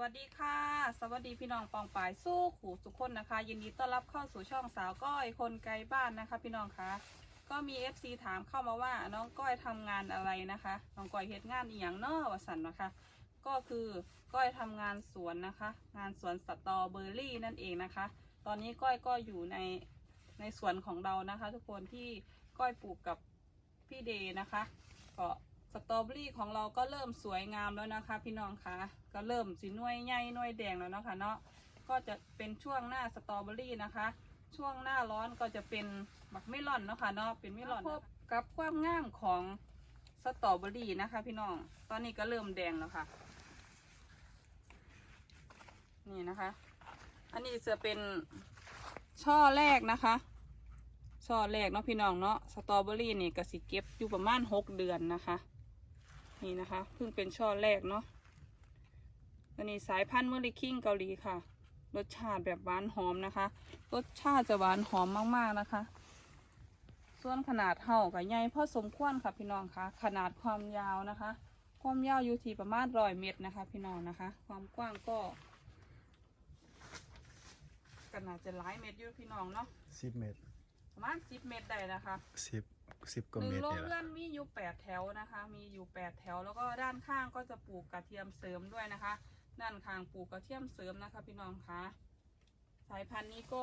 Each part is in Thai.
วัสดีค่ะ สวัสดีพี่น้องปองปายสู้ขู่สุขคนนะคะ ยินดีต้อนรับเข้าสู่ช่องสาวก้อยคนไกลบ้านนะคะ พี่น้องคะก็มี FC ถามเข้ามาว่าน้องก้อยทำงานอะไรนะคะน้องก้อยเฮ็ดงานอีหยังเนอวสันนะคะ ก็คือก้อยทำงานสวนนะคะ งานสวนสตรอเบอร์รี่นั่นเองนะคะ ตอนนี้ก้อยก็อยู่ในในสวนของเรานะคะ ทุกคนที่ก้อยปลูกกับพี่เดย์นะคะ ก็ สตรอเบอรี่ของเราก็เริ่มสวยงามแล้วนะคะ พี่น้องคะก็เริ่มสีน่วยใหญ่น่วยแดงแล้วเนาะคะเนาะก็จะเป็นช่วงหน้าสตรอเบอรี่นะคะ ช่วงหน้าร้อนก็จะเป็นบักเมลอนเนาะค่ะเนาะเป็นเมลอนพบกับความงามของสตรอเบอรี่นะคะ พี่น้องตอนนี้ก็เริ่มแดงแล้วค่ะ นี่นะคะ อันนี้จะเป็นช่อแรกนะคะช่อแรกเนาะพี่น้องเนาะสตรอเบอรี่นี่ก็สิเก็บอยู่ประมาณหกเดือนนะคะ นี่นะคะเพิ่งเป็นช่อแรกเนาะอันนี้สายพันธุ์เมอริคิงเกาหลีค่ะ รสชาติแบบหวานหอมนะคะ รสชาติจะหวานหอมมากๆนะคะ ส่วนขนาดเห่ากับใหญ่พอสมควรค่ะพี่น้องคะขนาดความยาวนะคะ ความยาวอยู่ที่ประมาณร้อยเมตรนะคะ พี่น้องนะคะ ความกว้างก็ก็น่าจะหลายเมตรอยู่พี่น้องเนาะสิบเมตร ประมาณสิบเมตรได้นะคะสิบสิบกว่าหนึ่เมงตรโรงเนี่ยเรืแหอละนมีอยู่แปดแถวนะคะ มีอยู่แปดแถว แล้วก็ด้านข้างก็จะปลูกกระเทียมเสริมด้วยนะคะ ด้านข้างปลูกกระเทียมเสริมนะคะ พี่น้องคะสายพันธุ์นี้ก็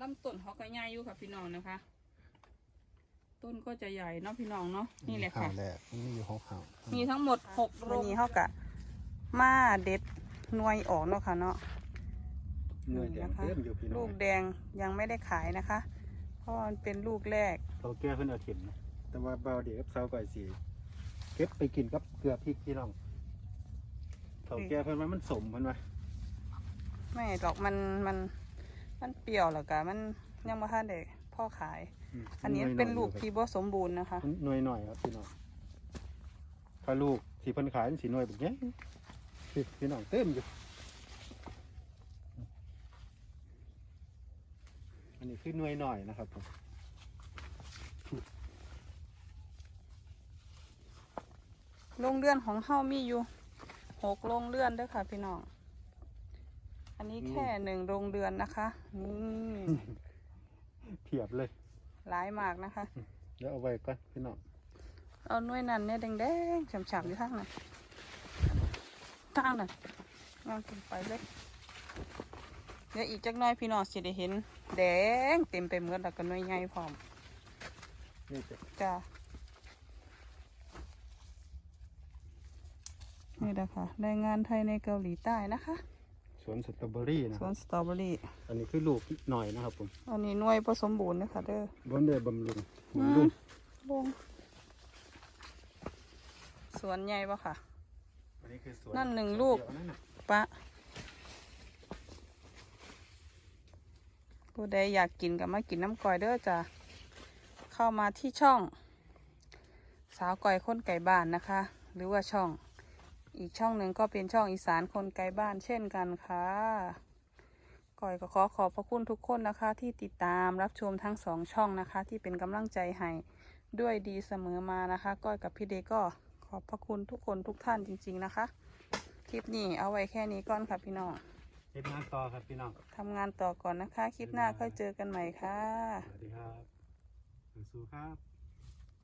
ลำต้นเขาก็ใหญ่อยู่ค่ะพี่น้องนะคะ ต้นก็จะใหญ่เนาะพี่น้องเนาะนี่แหละค่ะข่าวแรกมันมีอยู่หกข่าวมีทั้งหมดหกโรงนี้เขากะมาเด็ดหน่วยออกเนาะค่ะเนาะหน่วยแดงนะคะเต็มอยู่พี่น้ลูองกแดงยังไม่ได้ขายนะคะเพ ราะมันเป็นลูกแรก เขาแก้เพิ่นเอาเข็มนะแต่ว่าเบาเด็กกับเสาก่อยสีเก็บไปกินกับเกลือพริกพี่น้องเขาแก้เพิ่นว่ามันสมเพิ่นว่าไม่หรอกมันมันมันเปรี้ยวแล้วก็มันยังไม่ทันได้พ่อขาย มอันนี้หยเป็นลูกหอยที่บ่สมบูรณ์นะคะ มันหน่วยหน่อยครับพี่น้องถ้าลูกที่เพิ่นขายมันสีหน่วยแบบนี้พี่พี่น้องเต็มอยู่ นนี้คือหน่วยหน่อยนะครับผมโรงเรือนของเฮามีอยู่หกโรงเรือนเด้อค่ะ พี่น้อง อันนี้แค่หนึ่งโรงเรือนนะคะนี่เทียบเลยหลายมากนะคะเดี๋ยวเอาไว้ก่อนพี่น้องเอาหน่วยนั้นเนี่ยแดงๆฉ่ำๆอยู่ทางนั้นทางนั้นงามเกินไปเลยเดี๋ยวอีกจักหน้อยพี่น้องสิได้เห็น แดงเต็มไปหมดแล้วก็หน่วยใหญ่พร้อมนี่จะจ้านี่แหละค่ะแรงงานไทยในเกาหลีใต้นะคะ สวนสตรอเบอรี่นะสควรับนสตรอเบอรี่ อันนี้คือลูกหน่อยนะครับผมอันนี้หน่วยผสมบูรณ์นะคะเด้อ บนเดือบำรุงบำรุงลงสวนใหญ่ปะค่ะ อันนี้คือสวนนั่นหนึ่งลูก เดียวนั่นน่ะปะ ผู้ใดอยากกินก็มากินน้ำก่อยเด้อจ้ะเข้ามาที่ช่อง สาวก่อยคนไก่บ้านนะคะ หรือว่าช่อง อีกช่องหนึ่งก็เป็นช่องอีสานคนไกลบ้านเช่นกันค่ะก่อยก็ขอขอบพระคุณทุกคนนะคะ ที่ติดตามรับชมทั้งสองช่องนะคะ ที่เป็นกำลังใจให้ด้วยดีเสมอมานะคะ ก้อยกับพี่เดก็ขอบพระคุณทุกคนทุกท่านจริง ๆนะคะ คลิปนี้เอาไว้แค่นี้ก่อนค่ะพี่น้อง ฮ็ดงานต่อครับพี่น้อง ทำงานต่อก่อนนะคะ คลิปหน้าค่อยเจอกันใหม่ค่ะ สวัสดีครับสู้ๆครับ